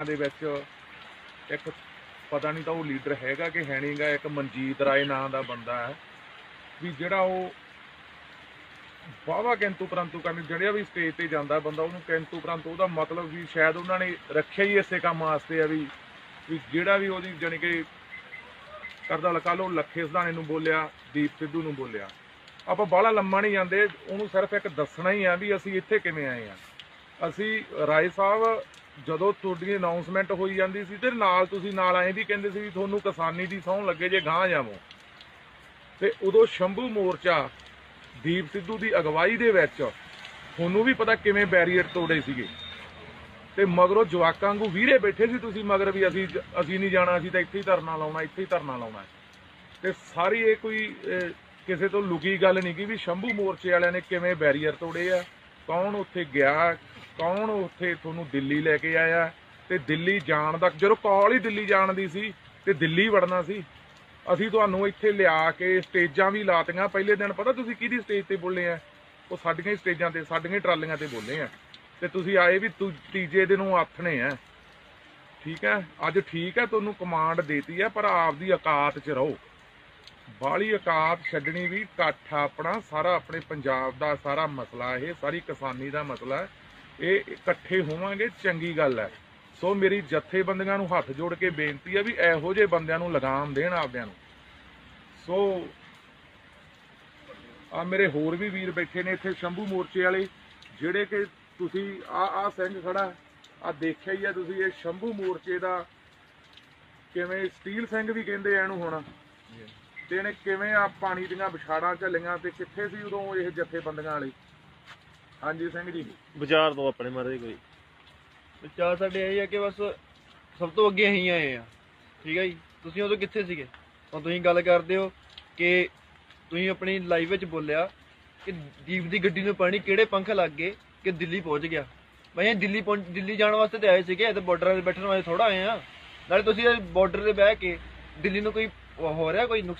ਦੇ ਵਿੱਚ ਇੱਕ ਪਤਾ ਨਹੀਂ ਤਾਂ ਉਹ ਲੀਡਰ ਹੈਗਾ ਕਿ ਹੈ ਨਹੀਂਗਾ, ਇੱਕ ਮਨਜੀਤ ਰਾਏ ਨਾਂ ਦਾ ਬੰਦਾ ਹੈ, ਵੀ ਜਿਹੜਾ ਉਹ ਵਾਹਵਾ ਕਿੰਤੂ ਪਰੰਤੂ ਕਰਨ ਜਿਹੜਾ ਵੀ ਸਟੇਜ ਤੇ ਜਾਂਦਾ ਬੰਦਾ, ਉਹਨੂੰ ਕਿੰਤੂ ਪਰੰਤੂ ਉਹਦਾ ਮਤਲਬ ਵੀ ਸ਼ਾਇਦ ਉਹਨਾਂ ਨੇ ਰੱਖਿਆ ਹੀ ਇਸੇ ਕੰਮ ਵਾਸਤੇ ਆ ਵੀ ਵੀ ਜਿਹੜਾ ਵੀ ਉਹਦੀ ਜਾਣੀ ਕਿ ਕਰਦਾ ਲਕਾ ਲੋ ਲੱਖੇ ਸਧਾਣੇ ਨੂੰ ਬੋਲਿਆ, ਦੀਪ ਸਿੱਧੂ ਨੂੰ ਬੋਲਿਆ। ਆਪਾਂ ਬਾਹਲਾ ਲੰਮਾ ਨਹੀਂ ਜਾਂਦੇ, ਉਹਨੂੰ ਸਿਰਫ ਇੱਕ ਦੱਸਣਾ ਹੀ ਆ ਵੀ ਅਸੀਂ ਇੱਥੇ ਕਿਵੇਂ ਆਏ ਆ। ਅਸੀਂ ਰਾਏ ਸਾਹਿਬ ਜਦੋਂ ਤੁਹਾਡੀ ਅਨਾਉਂਸਮੈਂਟ ਹੋਈ ਜਾਂਦੀ ਸੀ ਤੇ ਨਾਲ ਤੁਸੀਂ ਨਾਲ ਆਏ ਵੀ ਕਹਿੰਦੇ ਸੀ ਵੀ ਤੁਹਾਨੂੰ ਕਿਸਾਨੀ ਦੀ ਸਹੁੰ ਲੱਗੇ ਜੇ ਗਾਂ ਜਾਵੋ। ਤੇ ਉਦੋਂ ਸ਼ੰਭੂ ਮੋਰਚਾ ਦੀਪ ਸਿੱਧੂ ਦੀ ਅਗਵਾਈ ਦੇ ਵਿੱਚ ਤੁਹਾਨੂੰ ਵੀ ਪਤਾ ਕਿਵੇਂ ਬੈਰੀਅਰ ਤੋੜੇ ਸੀਗੇ। ਤੇ ਮਗਰੋਂ ਜਵਾਕਾਂ ਵਾਂਗੂ ਵੀਰੇ ਬੈਠੇ ਸੀ ਤੁਸੀਂ ਮਗਰ ਵੀ ਅਸੀਂ ਅਸੀਂ ਨਹੀਂ ਜਾਣਾ, ਅਸੀਂ ਤਾਂ ਇੱਥੇ ਹੀ ਧਰਨਾ ਲਾਉਣਾ, ਇੱਥੇ ਹੀ ਧਰਨਾ ਲਾਉਣਾ। ਤੇ ਸਾਰੀ ਇਹ ਕੋਈ ਕਿਸੇ ਤੋਂ ਲੁਕੀ ਗੱਲ ਨਹੀਂ ਕਿ ਵੀ ਸ਼ੰਭੂ ਮੋਰਚੇ ਵਾਲਿਆਂ ਨੇ ਕਿਵੇਂ ਬੈਰੀਅਰ ਤੋੜੇ ਆ, ਕੌਣ ਉੱਥੇ ਗਿਆ ਕੌਣ ਉੱਥੇ ਤੁਹਾਨੂੰ ਦਿੱਲੀ ਲੈ ਕੇ ਆਇਆ? ਤੇ ਦਿੱਲੀ ਜਾਣ ਦਾ ਜਦੋਂ ਕਾਲ ਹੀ ਦਿੱਲੀ ਜਾਣ ਦੀ ਸੀ, ਤੇ ਦਿੱਲੀ ਵੜਨਾ ਸੀ, ਅਸੀਂ ਤੁਹਾਨੂੰ ਇੱਥੇ ਲਿਆ ਕੇ ਸਟੇਜਾਂ ਵੀ ਲਾਤੀਆਂ। ਪਹਿਲੇ ਦਿਨ ਪਤਾ ਤੁਸੀਂ ਕਿਹਦੀ ਸਟੇਜ ਤੇ ਬੋਲੇ ਆ? ਉਹ ਸਾਡੀਆਂ ਹੀ ਸਟੇਜਾਂ ਤੇ, ਸਾਡੀਆਂ ਹੀ ਟਰਾਲੀਆਂ ਤੇ ਬੋਲੇ ਆ। ਤੇ ਤੁਸੀਂ ਆਏ ਵੀ ਤੀਜੇ ਦਿਨ ਉਹ ਆਥਣੇ ਆ। ਠੀਕ ਹੈ ਅੱਜ ਠੀਕ ਹੈ ਤੁਹਾਨੂੰ ਕਮਾਂਡ ਦੇਤੀ ਹੈ ਪਰ ਆਪਦੀ ਔਕਾਤ 'ਚ ਰਹੋ। ਬਾਹਲੀ ਔਕਾਤ ਛੱਡਣੀ ਵੀ ਇਕੱਠ ਆਪਣਾ, ਸਾਰਾ ਆਪਣੇ ਪੰਜਾਬ ਦਾ ਸਾਰਾ ਮਸਲਾ ਇਹ, ਸਾਰੀ ਕਿਸਾਨੀ ਦਾ ਮਸਲਾ। ਹੈ ਇਹ ਇਕੱਠੇ ਹੋਵਾਂਗੇ, ਚੰਗੀ ਗੱਲ ਹੈ। ਸੋ ਮੇਰੀ ਜਥੇਬੰਦੀਆਂ ਨੂੰ ਹੱਥ ਜੋੜ ਕੇ ਬੇਨਤੀ ਹੈ ਵੀ ਇਹੋ ਜਿਹੇ ਬੰਦਿਆਂ ਨੂੰ ਲਗਾਮ ਦੇਣ ਆਪਦਿਆਂ ਨੂੰ। ਸੋ ਆ ਮੇਰੇ ਹੋਰ ਵੀ ਵੀਰ ਬੈਠੇ ਨੇ ਇੱਥੇ ਸ਼ੰਭੂ ਮੋਰਚੇ ਵਾਲੇ, ਜਿਹੜੇ ਕਿ ਤੁਸੀਂ ਆ ਆ ਸਿੰਘ ਖੜਾ ਆ ਦੇਖਿਆ ਹੀ ਆ ਤੁਸੀਂ, ਇਹ ਸ਼ੰਭੂ ਮੋਰਚੇ ਦਾ ਕਿਵੇਂ ਸਟੀਲ ਸਿੰਘ ਵੀ ਕਹਿੰਦੇ ਇਹਨੂੰ ਹੁਣ। ਤੇ ਇਹਨੇ ਕਿਵੇਂ ਆ ਪਾਣੀ ਦੀਆਂ ਵਿਛਾੜਾਂ ਝੱਲੀਆਂ ਤੇ ਕਿੱਥੇ ਸੀ ਉਦੋਂ ਇਹ ਜਥੇਬੰਦੀਆਂ ਵਾਲੇ? ਹਾਂਜੀ ਸਿੰਘ ਜੀ। ਵਿਚਾਰ ਦੋ ਆਪਣੇ ਮਾਰੇ ਕੋਈ। ਵਿਚਾਰ ਸਾਡੇ ਇਹ ਹੈ ਕਿ ਬਸ ਸਭ ਤੋਂ ਅੱਗੇ ਅਸੀਂ ਆਏ ਆ ਠੀਕ ਹੈ ਜੀ? ਤੁਸੀਂ ਉਦੋਂ ਕਿੱਥੇ ਸੀਗੇ? ਹੁਣ ਤੁਸੀਂ ਗੱਲ ਕਰਦੇ ਹੋ ਕਿ ਤੁਸੀਂ ਆਪਣੀ ਲਾਈਵ ਵਿੱਚ ਬੋਲਿਆ ਕਿ ਦੀਪ ਦੀ ਗੱਡੀ ਨੂੰ ਪਾਣੀ ਕਿਹੜੇ ਪੰਖ ਲੱਗ ਗਏ ਕਿ ਦਿੱਲੀ ਪਹੁੰਚ ਗਿਆ। ਮੈਂ ਇਹ ਦਿੱਲੀ ਪਹੁੰਚ ਦਿੱਲੀ ਜਾਣ ਵਾਸਤੇ ਤੇ ਆਏ ਸੀਗੇ ਤੇ ਬਾਰਡਰ ਤੇ ਬੈਠਣ ਵਾਸਤੇ ਥੋੜਾ ਆਏ ਆ ਨਾਲੇ ਤੁਸੀਂ ਬਾਰਡਰ ਤੇ ਬਹਿ ਕੇ ਦਿੱਲੀ ਨੂੰ ਕੋਈ ਹੋ ਰਿਹਾ ਕੋਈ ਨੁਕਸਾਨ